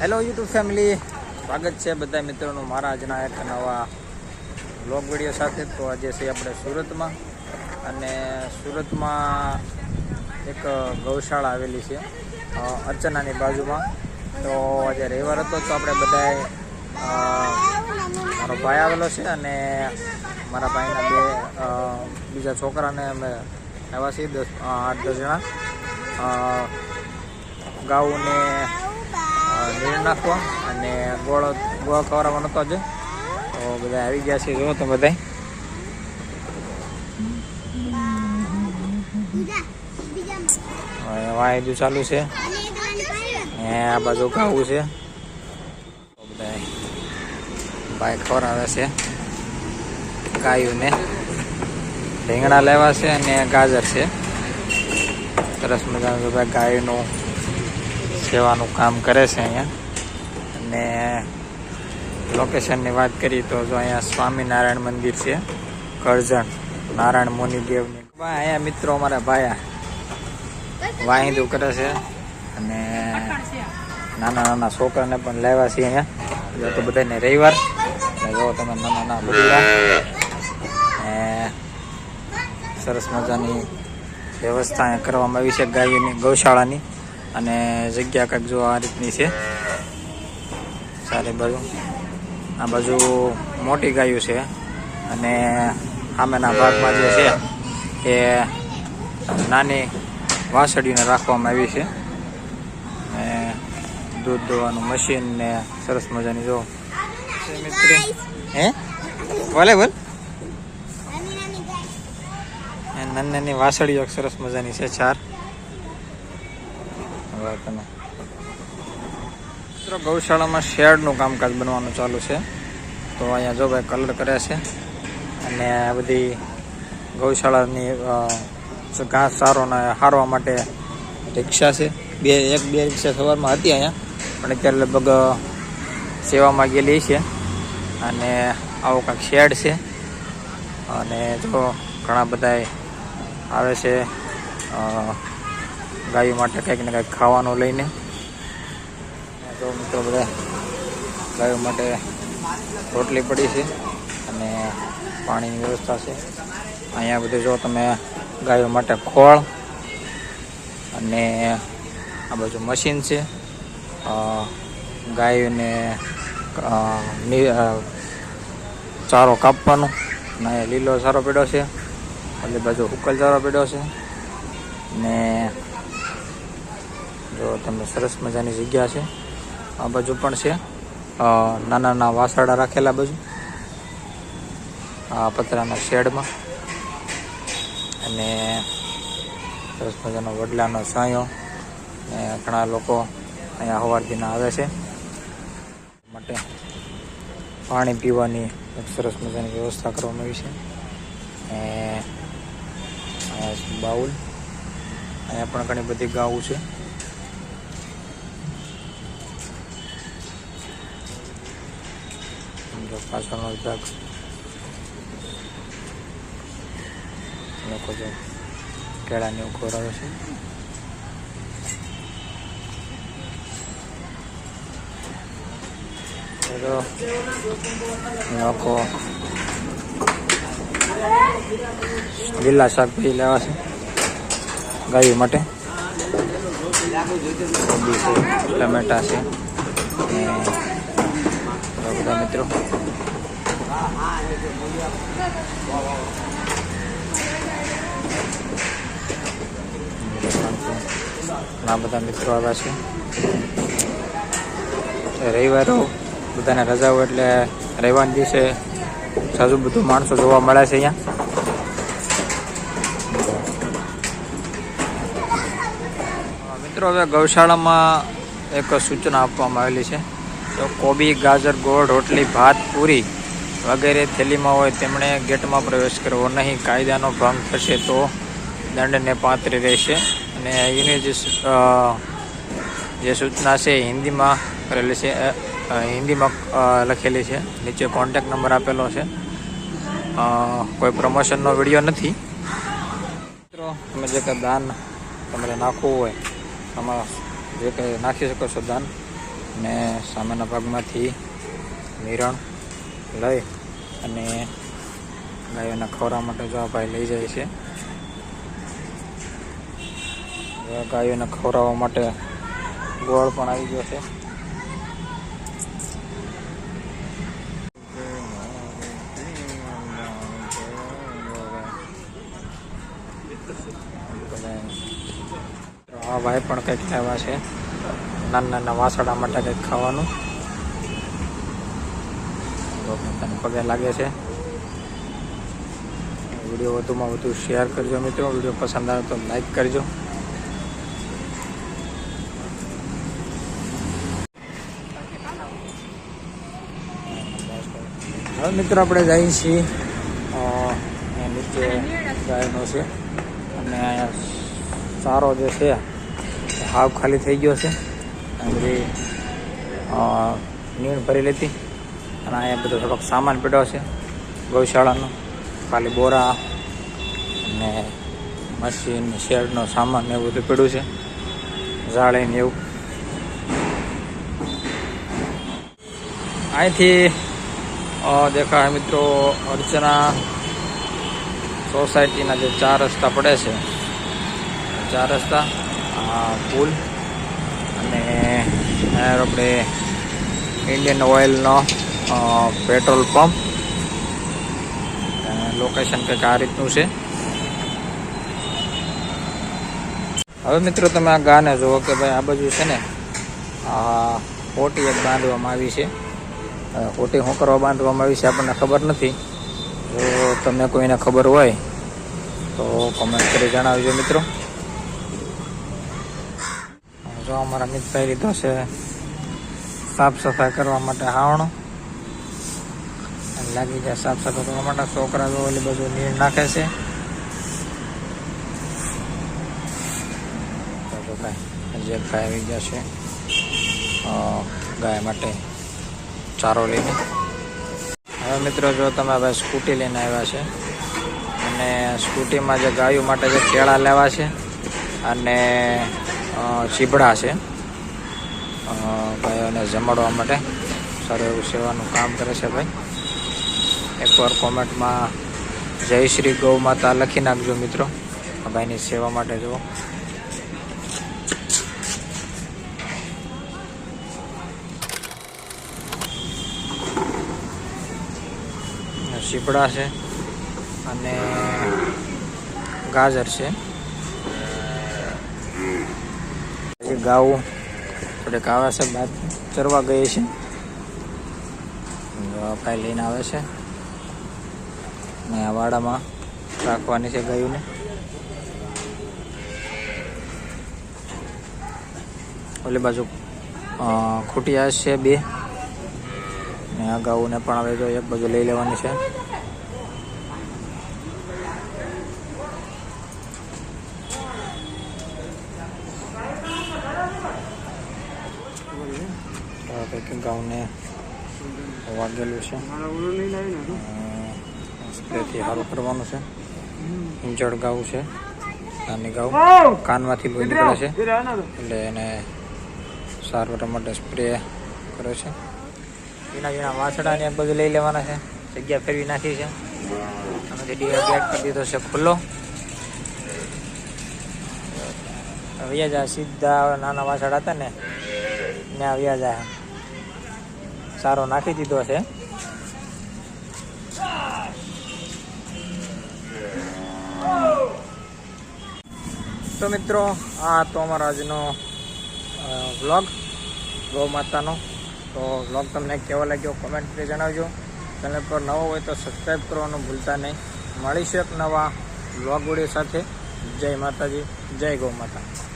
Hello YouTube family સ્વાગત છે બધા મિત્રોનું મારા આજના એક નવા બ્લોગ વીડિયો સાથે. તો આજે છે આપણે સુરતમાં અને સુરતમાં એક ગૌશાળા આવેલી છે અર્ચનાની બાજુમાં. તો આજે રવિવાર હતો, તો આપણે બધાએ મારો ભાઈ આવેલો છે અને મારા ભાઈના બે બીજા છોકરાને અમે આવ્યા છીએ દસ આઠ દસ જણા. ગાઉને નીર નાખવા અને ગોળો ગોળો ખવડાવવાનો હતો જ તો બધા આવી ગયા છે. જો તમે બધા વાયદું ચાલુ છે. ને આ બાજુ ગાવું છે. તો બધા ભાઈ ખવડાવે છે. ગાયુંને રીંગણા લેવા છે અને ગાજર છે. સરસ મજાનું તો ભાઈ ગાયનું સેવાનું કામ કરે છે અહીંયા. અને લોકેશનની વાત કરીએ તો જો અહીંયા સ્વામિનારાયણ મંદિર છે, કરજણ, નારાયણ મુનિદેવની અહીંયા મિત્રો અમારા ભાયા વાહિંદુ કરે છે અને નાના નાના છોકરાને પણ લાવ્યા છે અહીંયા. જો તો બધાને રવિવાર. જો તમે નાના નાના બગડા સરસ મજાની વ્યવસ્થા કરવામાં આવી છે ગાયોની ગૌશાળાની. અને જગ્યા કંઈક જો આ રીતની છે. સારી બાજુ. આ બાજુ મોટી ગાયો છે અને સામેના ભાગમાં જે છે એ નાની વાંસળીને રાખવામાં આવી છે. ને દૂધ દોવાનું મશીન ને સરસ મજાની જો. મિત્ર હે? બોલે બોલ. નાની નાની વાસળીઓ સરસ મજાની છે ચાર. તમે. મિત્રો, ગૌશાળામાં શેડનું કામકાજ બનવાનું ચાલુ છે. તો અહીંયા જો ભાઈ કલર કર્યા છે. અને આ બધી ગૌશાળાની ઘાસ ચારોને હારવા માટે રિક્ષા છે. બે, એક, બે રિક્ષા સવારમાં હતી અહીંયા. પણ અત્યારે લગભગ સેવામાં ગયેલી છે. અને આવો કાંઈક શેડ છે. અને જો ઘણા બધા આવે છે ગાયો માટે કંઈક ને કંઈક ખાવાનું લઈને. તો મિત્રો બધા ગાયો માટે રોટલી પડી છે અને પાણીની વ્યવસ્થા છે. અહીંયા બધું જો તમે ગાયો માટે ખોળ અને આ બાજુ મશીન છે. ગાયોને ચારો કાપવાનો અને લીલો ચારો પડ્યો છે. ઓલી બાજુ ઉકલ ચારો પડ્યો છે. ને જો તમે સરસ મજાની જગ્યા છે. આ બાજુ પણ છે. નાના નાના વાસરડા રાખેલા બાજુ. આ પતરાના શેડમાં. અને સરસ મજાનો વડલાનો સાયો. ને ઘણા લોકો અહીંયા હવારથીના આવે છે. માટે પાણી પીવાની એક સરસ મજાની વ્યવસ્થા કરવામાં આવી છે. અને બાઉલ. અહીંયા પણ ઘણી બધી ગાવું છે. પાછળનો વિભાગ લોકો જો કેળાની એવું ખોરાવે છે લોકો લીલા શાકભાજી લેવા છે ગાયો માટે ટમેટા છે બધા મિત્રો ઘણા બધા મિત્રો આવ્યા છે. રવિવારો બધાને રજાઓ એટલે રવિવાર દિવસે સાજુ બધું માણસો જોવા મળે છે અહીંયા. મિત્રો, હવે ગૌશાળામાં એક સૂચના આપવામાં આવેલી છે. તો કોબી, ગાજર, ગોળ, રોટલી, ભાત, પૂરી વગેરે થેલીમાં હોય તેમણે ગેટમાં પ્રવેશ કરવો નહીં. કાયદાનો ભંગ થશે તો દંડને પાત્ર રહેશે. અને એની જે જે સૂચના છે હિન્દીમાં કરેલી છે. હિન્દીમાં લખેલી છે. નીચે કોન્ટેક નંબર આપેલો છે. કોઈ પ્રમોશનનો વીડિયો નથી. મિત્રો, તમે જે કંઈ દાન તમારે નાખવું હોય તમારા જે કંઈ નાખી શકો છો દાન અને સામેના ભાગમાંથી મિરણ લઈ અને ગાયોના ખોરા માટે જો આ ભાઈ લઈ જાય છે. ગાયોને ખવડાવવા માટે ગોળ પણ આવી ગયો છે. આ ભાઈ પણ કંઈક લાવ્યા છે. નાના નાના વાસડા માટે કંઈક ખાવાનું. પગે લાગે છે. વીડિયો વધુમાં વધુ શેર કરજો મિત્રો. વીડિયો પસંદ આવે તો લાઈક કરજો. હવે મિત્રો આપણે જઈએ છીએ નીચે ગાયનો છે. અને સારો જે છે હાવ ખાલી થઈ ગયો છે. બધી નીણ ભરી લીધી. અને અહીંયા બધો થોડોક સામાન પડ્યો છે, ગૌશાળાનો. ખાલી બોરા અને મશીન, શેડનો સામાન એવું બધું પડ્યું છે. જાળી ને એવું. અહીંથી દેખાય મિત્રો અર્ચના સોસાયટીના જે ચાર રસ્તા પડે છે. ચાર રસ્તા પુલ. આપણે ઇન્ડિયન ઓઇલનો પેટ્રોલ પંપ લોકેશન કંઈક આ રીતનું છે. હવે મિત્રો તમે આ ગાને જુઓ કે ભાઈ આ બાજુ છે ને હોટી એક બાંધવામાં આવી છે. હોટી શું કરવા બાંધવામાં આવી છે આપણને ખબર નથી. જો તમને કોઈને ખબર હોય, તો કમેન્ટ કરી જણાવજો મિત્રો. જો અમારા મિતભાઈ લીધો છે સાફ સફાઈ કરવા માટે હાવણો. લાગી જાય સાફ સફાઈ કરવા માટે છોકરા જો ઓલી બધું નીર નાખે છે. જે ભાઈ આવી ગયા છે. ગાય માટે ચારો લઈને. હવે મિત્રો જો તમે ભાઈ સ્કૂટી લઈને આવ્યા છે. અને સ્કૂટીમાં જે ગાયો માટે જે કેળા લેવા છે. અને ચીબડા છે. ભાઈઓને જમાડવા માટે સારું એવું સેવાનું કામ કરે છે ભાઈ. એકવાર કોમેન્ટમાં જય શ્રી ગૌ માતા લખી નાખજો મિત્રો. ભાઈની સેવા માટે જુઓ. શીપડા છે અને ગાજર છે. ગાઉ થોડીક આવે છે, બાદ ચરવા ગઈ છે જો કાંઈ લઈને આવે છે. આ વાડામાં રાખવાની છે ગાયુંને. ઓલી બાજુ ખૂટિયા છે બે. ને આ ગાઉને પણ હવે જો એક બાજુ લઈ લેવાની છે. તો આ ગાઉને વાગેલું છે. સ્પ્રેથી સારું કરવાનું છે. ઇન્જર્ડ ગાઉ છે. નાની ગાઉ કાનમાંથી લોહી નીકળે છે. એટલે એને સારવાર માટે સ્પ્રે કરે છે. ઝીણા ઝીણા વાછડા ને બધું લઈ લેવાના છે. જગ્યા ફેરવી નાખી છે. અને ડીઆર ગેટ કરી દીધો છે ખુલ્લો. વ્યા જાય સીધા નાના વાછડા હતા ને ત્યાં વ્યા જાય સારો નાખી દીધો છે. તો મિત્રો, આ તો અમારો આજનો વ્લોગ. ગૌ માતાનો. તો વ્લોગ તમને કેવો લાગ્યો કોમેન્ટ કરી જણાવજો. ચેનલ પર નવો હોય તો સબસ્ક્રાઈબ કરવાનું ભૂલતા નહીં. મળીશું એક નવા વ્લોગ વીડિયો સાથે. જય માતાજી, જય ગૌ માતા.